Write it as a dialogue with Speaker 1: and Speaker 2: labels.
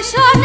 Speaker 1: yaşar.